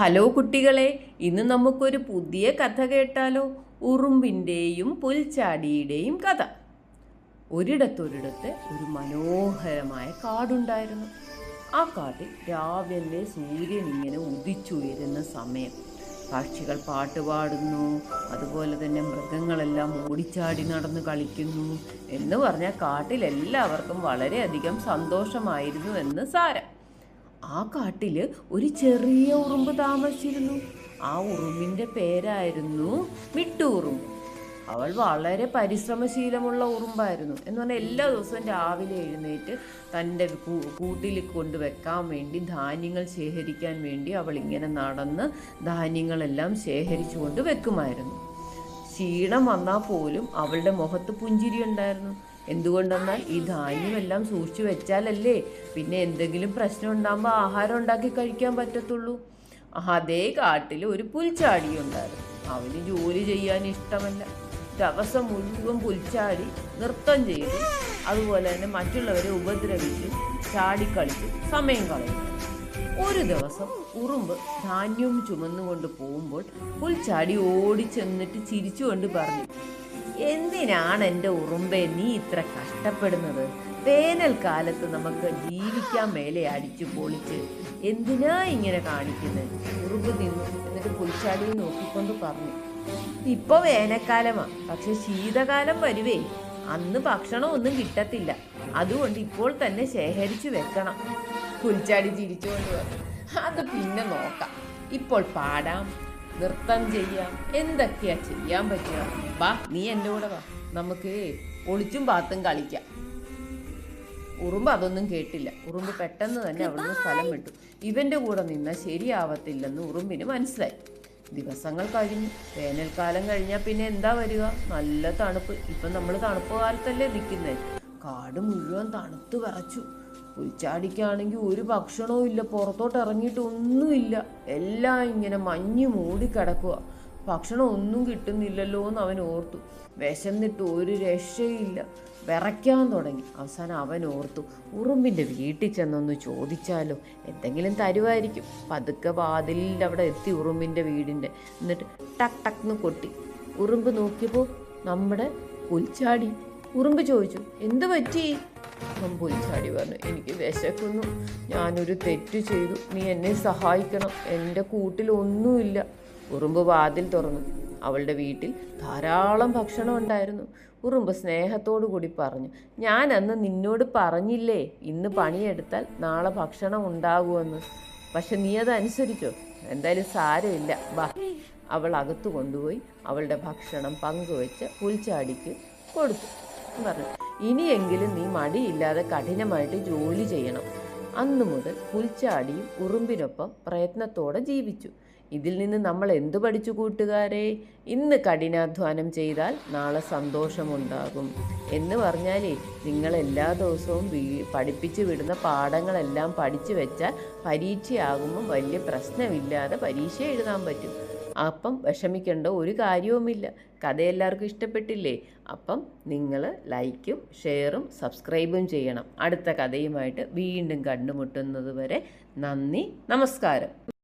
Hello കുട്ടികളെ ഇന്ന് നമുക്കൊരു പുതിയ കഥ കേട്ടാലോ? ഉറുമ്പിന്റെയും പുൽച്ചാടിയുടെയും കഥ. ഒരിടത്തൊരിടത്ത് ഒരു മനോഹരമായ കാടുണ്ടായിരുന്നു. ആ കാട്ടിൽ രാവിലെ സൂര്യൻ ഇങ്ങനെ ഉദിച്ചുയരുന്ന സമയം. പക്ഷികൾ പാട്ടുപാടുന്നു അതുപോലെ തന്നെ മൃഗങ്ങളെല്ലാം ഓടിച്ചാടി നടന്ന് കളിക്കുന്നു എന്ന് പറഞ്ഞാൽ കാട്ടിൽ എല്ലാവർക്കും വളരെയധികം സന്തോഷമായിരുന്നു എന്ന് സാരം. ആ കാട്ടിൽ ഒരു ചെറിയ ഉറുമ്പ് താമസിച്ചിരുന്നു. ആ ഉറുമ്പിന്റെ പേരായിരുന്നു മിട്ടുറുമ്പ് അവൾ വളരെ പരിശ്രമശീലമുള്ള ഉറുമ്പായിരുന്നു. എന്ന് പറഞ്ഞാൽ എല്ലാ ദിവസവും രാവിലെ എഴുന്നേറ്റ് തന്റെ കൂട്ടിൽ കൊണ്ടുവെക്കാൻ വേണ്ടി ധാന്യങ്ങൾ ശേഖരിക്കാൻ വേണ്ടി അവൾ ഇങ്ങനെ നടന്ന് ധാന്യങ്ങളെല്ലാം ശേഖരിച്ചുകൊണ്ട് വെക്കുമായിരുന്നു. ക്ഷീണം വന്നാൽ പോലും അവളുടെ മുഖത്ത് പുഞ്ചിരി ഉണ്ടായിരുന്നു. എന്തുകൊണ്ടെന്നാൽ ഈ ധാന്യമെല്ലാം സൂക്ഷിച്ചു വെച്ചാലല്ലേ പിന്നെ എന്തെങ്കിലും പ്രശ്നം ഉണ്ടാകുമ്പോൾ ആഹാരം ഉണ്ടാക്കി കഴിക്കാൻ പറ്റത്തുള്ളൂ. അതേ കാട്ടിൽ ഒരു പുൽച്ചാടി ഉണ്ടായിരുന്നു. അവന് ജോലി ചെയ്യാൻ ഇഷ്ടമല്ല. ദിവസം മുഴുവൻ പുൽച്ചാടി നൃത്തം ചെയ്ത്. അതുപോലെ തന്നെ മറ്റുള്ളവരെ ഉപദ്രവിച്ച് ചാടിക്കളിച്ച് സമയം കളയുന്നു. ഒരു ദിവസം ഉറുമ്പ് ധാന്യവും ചുമന്നുകൊണ്ട് പോകുമ്പോൾ പുൽച്ചാടി ഓടിച്ചെന്നിട്ട് ചിരിച്ചുകൊണ്ട് പറഞ്ഞു എന്തിനാണ് എന്റെ ഉറുമ്പെ നീ ഇത്ര കഷ്ടപ്പെടുന്നത്? വേനൽക്കാലത്ത് നമുക്ക് ജീവിക്കാൻ മേലെ അടിച്ചു പൊളിച്ച് എന്തിനാ ഇങ്ങനെ കാണിക്കുന്നത് ഉറുമ്പ് നിന്നു എന്നിട്ട് പുൽച്ചാടിയെ നോക്കിക്കൊണ്ട് പറഞ്ഞു. ഇപ്പൊ വേനൽക്കാലമാ പക്ഷെ ശീതകാലം വരുവേ. അന്ന് ഭക്ഷണം ഒന്നും കിട്ടത്തില്ല. അതുകൊണ്ട് ഇപ്പോൾ തന്നെ ശേഖരിച്ചു വെക്കണം. പുൽച്ചാടി ചിരിച്ചുകൊണ്ട് പറഞ്ഞു. അത് പിന്നെ നോക്കാം. ഇപ്പോൾ പാടാം. നൃത്തം ചെയ്യാം. എന്തൊക്കെയാ ചെയ്യാൻ പറ്റുക? വാ നീ എന്റെ കൂടെ വാ. നമുക്ക് ഒളിച്ചും പാത്തും കളിക്കാം. ഉറുമ്പ് അതൊന്നും കേട്ടില്ല. ഉറുമ്പ് പെട്ടെന്ന് തന്നെ അവിടുന്ന് സ്ഥലം വിട്ടു. ഇവന്റെ കൂടെ നിന്നാൽ ശരിയാവത്തില്ലെന്ന് ഉറുമ്പിന് മനസ്സിലായി. ദിവസങ്ങൾ കഴിഞ്ഞു. വേനൽക്കാലം കഴിഞ്ഞാൽ പിന്നെ എന്താ വരിക? നല്ല തണുപ്പ്. ഇപ്പം നമ്മൾ തണുപ്പ് കാലത്തല്ലേ നിൽക്കുന്നത് കാട് മുഴുവൻ തണുത്ത് വിറച്ചു. പുൽച്ചാടിക്കാണെങ്കിൽ ഒരു ഭക്ഷണവും ഇല്ല പുറത്തോട്ട് ഇറങ്ങിയിട്ട് ഒന്നുമില്ല എല്ലാം ഇങ്ങനെ മഞ്ഞ് മൂടി കിടക്കുക. ഭക്ഷണം ഒന്നും കിട്ടുന്നില്ലല്ലോ എന്ന് അവൻ ഓർത്തു. വിശന്നിട്ട് ഒരു രക്ഷയില്ല. വിറയ്ക്കാൻ തുടങ്ങി. അവസാനം അവൻ ഓർത്തു ഉറുമ്പിന്റെ വീട്ടിൽ ചെന്നൊന്ന് ചോദിച്ചാലോ? എന്തെങ്കിലും തരുമായിരിക്കും. പതുക്കെ വാതിലിൽ അവിടെ എത്തി ഉറുമ്പിന്റെ വീടിന്റെ എന്നിട്ട് ടക് ടക്ന്ന് കൊട്ടി. ഉറുമ്പ് നോക്കിയപ്പോൾ നമ്മുടെ പുൽച്ചാടി ഉറുമ്പ് ചോദിച്ചു എന്ത് പറ്റി? അപ്പം ചാടി പറഞ്ഞു. എനിക്ക് വിശക്കുന്നു. ഞാനൊരു തെറ്റ് ചെയ്തു. നീ എന്നെ സഹായിക്കണം. എന്റെ കൂട്ടിൽ ഒന്നുമില്ല ഉറുമ്പ് വാതിൽ തുറന്നു. അവളുടെ വീട്ടിൽ ധാരാളം ഭക്ഷണം ഉണ്ടായിരുന്നു. ഉറുമ്പ് സ്നേഹത്തോടു കൂടി പറഞ്ഞു ഞാൻ അന്ന് നിന്നോട് പറഞ്ഞില്ലേ ഇന്ന് പണിയെടുത്താൽ നാളെ ഭക്ഷണം ഉണ്ടാകുമെന്ന്. പക്ഷെ നീ അത് അനുസരിച്ചോ? എന്തായാലും സാരമില്ല. അവൾ അകത്തു കൊണ്ടുപോയി അവളുടെ ഭക്ഷണം പങ്കുവെച്ച് പുൽച്ചാടിക്ക് കൊടുത്തു പറഞ്ഞു. ഇനിയെങ്കിലും നീ മടിയില്ലാതെ കഠിനമായിട്ട് ജോലി ചെയ്യണം. അന്നു മുതൽ പുൽച്ചാടിയും ഉറുമ്പിനൊപ്പം പ്രയത്നത്തോടെ ജീവിച്ചു. ഇതിൽ നിന്ന് നമ്മൾ എന്തു പഠിച്ചു കൂട്ടുകാരെ? ഇന്ന് കഠിനാധ്വാനം ചെയ്താൽ നാളെ സന്തോഷമുണ്ടാകും. എന്ന് പറഞ്ഞാലേ നിങ്ങൾ എല്ലാ ദിവസവും പഠിപ്പിച്ചു വിടുന്ന പാഠങ്ങളെല്ലാം പഠിച്ചു വെച്ചാൽ പരീക്ഷയാകുമ്പോൾ വലിയ പ്രശ്നമില്ലാതെ പരീക്ഷ എഴുതാൻ പറ്റും. അപ്പം വിഷമിക്കേണ്ട ഒരു കാര്യവുമില്ല. കഥ എല്ലാവർക്കും ഇഷ്ടപ്പെട്ടില്ലേ? അപ്പം നിങ്ങൾ ലൈക്കും ഷെയറും സബ്സ്ക്രൈബും ചെയ്യണം. അടുത്ത കഥയുമായിട്ട് വീണ്ടും കണ്ടുമുട്ടുന്നത് വരെ നന്ദി നമസ്കാരം.